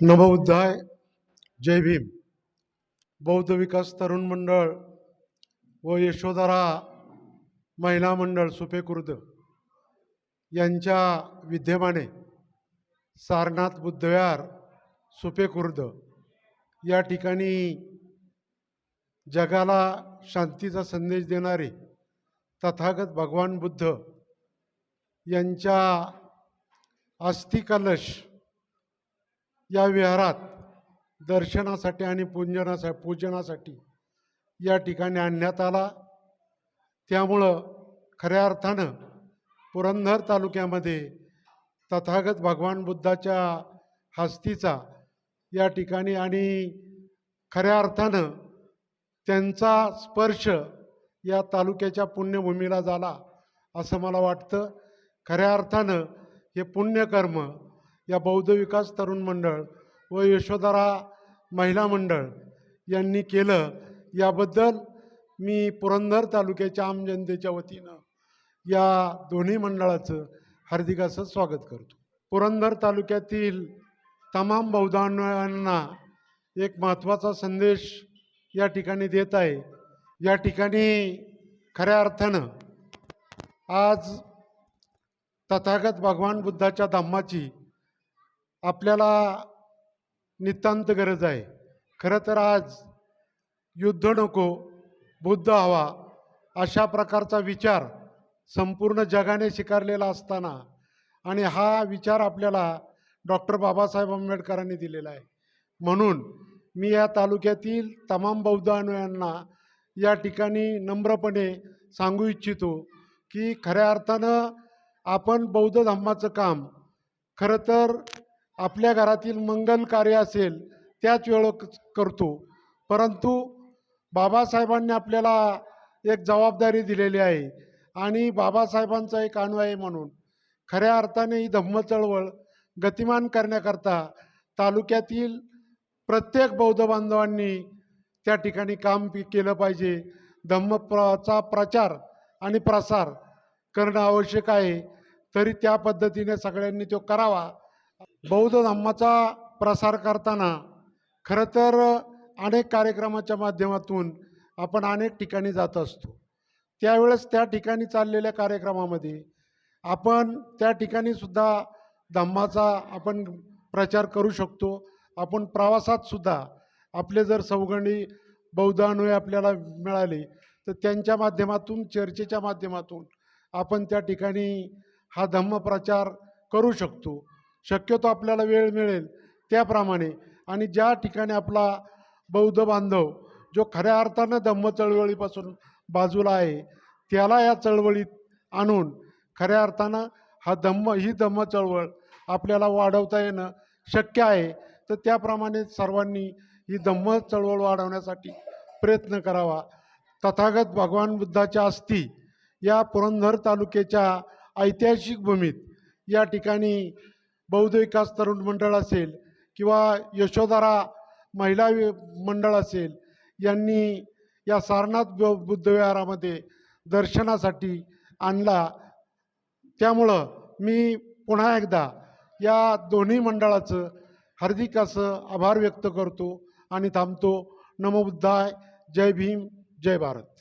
नमोबुद्धाय जय भीम. बौद्ध विकास तरुण मंडळ व यशोधरा महिला मंडळ सुपेकुर्द यांच्या विद्यमाने सारनाथ बुद्धविहार सुपेकुर्द या ठिकाणी जगाला शांतीचा संदेश देणारे तथागत भगवान बुद्ध यांच्या अस्थिकलश या विहारात दर्शनासाठी आणि पूजनासा पूजनासाठी या ठिकाणी आणण्यात आला. त्यामुळं खऱ्या अर्थानं पुरंदर तालुक्यामध्ये तथागत भगवान बुद्धाच्या हस्तीचा या ठिकाणी आणि खऱ्या अर्थानं त्यांचा स्पर्श या तालुक्याच्या पुण्यभूमीला झाला असं मला वाटतं. खऱ्या अर्थानं हे पुण्यकर्म या बौद्ध विकास तरुण मंडळ व यशोधरा महिला मंडळ यांनी केलं. याबद्दल मी पुरंदर तालुक्याच्या आम जनतेच्या वतीनं या दोन्ही मंडळाचं हार्दिक असं स्वागत करतो. पुरंदर तालुक्यातील तमाम बौद्धांना एक महत्त्वाचा संदेश या ठिकाणी देत आहे. या ठिकाणी खऱ्या अर्थानं आज तथागत भगवान बुद्धाच्या धम्माची आपल्याला नितांत गरज आहे. खरं तर आज युद्ध नको बुद्ध हवा अशा प्रकारचा विचार संपूर्ण जगाने स्वीकारलेला असताना आणि हा विचार आपल्याला डॉक्टर बाबासाहेब आंबेडकरांनी दिलेला आहे. म्हणून मी या तालुक्यातील तमाम बौद्ध अनुयांना या ठिकाणी नम्रपणे सांगू इच्छितो की खऱ्या अर्थानं आपण बौद्ध धम्माचं काम खरं तर आपल्या घरातील मंगल कार्य असेल त्याच वेळ करतो. परंतु बाबासाहेबांनी आपल्याला एक जबाबदारी दिलेली आहे. आणि बाबासाहेबांचा एक आहे म्हणून. खऱ्या अर्थाने ही धम्म चळवळ गतिमान करण्याकरता तालुक्यातील प्रत्येक बौद्ध बांधवांनी त्या ठिकाणी काम केलं पाहिजे. धम्मचा प्रचार आणि प्रसार करणं आवश्यक आहे. तरी त्या पद्धतीने सगळ्यांनी तो करावा. बौद्ध धम्माचा प्रसार करताना खरं तर अनेक कार्यक्रमाच्या माध्यमातून आपण अनेक ठिकाणी जात असतो. त्यावेळेस त्या ठिकाणी चाललेल्या कार्यक्रमामध्ये आपण त्या ठिकाणी सुद्धा धम्माचा आपण प्रचार करू शकतो. आपण प्रवासात सुद्धा आपले जर सौगंडी बौद्ध आपल्याला मिळाले तर त्यांच्या माध्यमातून चर्चेच्या माध्यमातून आपण त्या ठिकाणी हा धम्म प्रचार करू शकतो. शक्यतो आपल्याला वेळ मिळेल त्याप्रमाणे. आणि ज्या ठिकाणी आपला बौद्ध बांधव जो खऱ्या अर्थानं धम्म चळवळीपासून बाजूला आहे त्याला या चळवळीत आणून खऱ्या अर्थानं हा धम्म ही धम्म चळवळ आपल्याला वाढवता येणं शक्य आहे तर त्याप्रमाणे सर्वांनी ही धम्म चळवळ वाढवण्यासाठी प्रयत्न करावा. तथागत भगवान बुद्धाच्या अस्थी या पुरंदर तालुक्याच्या ऐतिहासिक भूमीत या ठिकाणी बौद्ध विकास तरुण मंडळ असेल किंवा यशोधारा महिला मंडळ असेल यांनी या सारनाथ ब- बुद्धविहारामध्ये दर्शनासाठी आणला. त्यामुळं मी पुन्हा एकदा या दोन्ही मंडळाचं हार्दिक असं आभार व्यक्त करतो आणि थांबतो. नमोबुद्धाय जय भीम. जय भारत.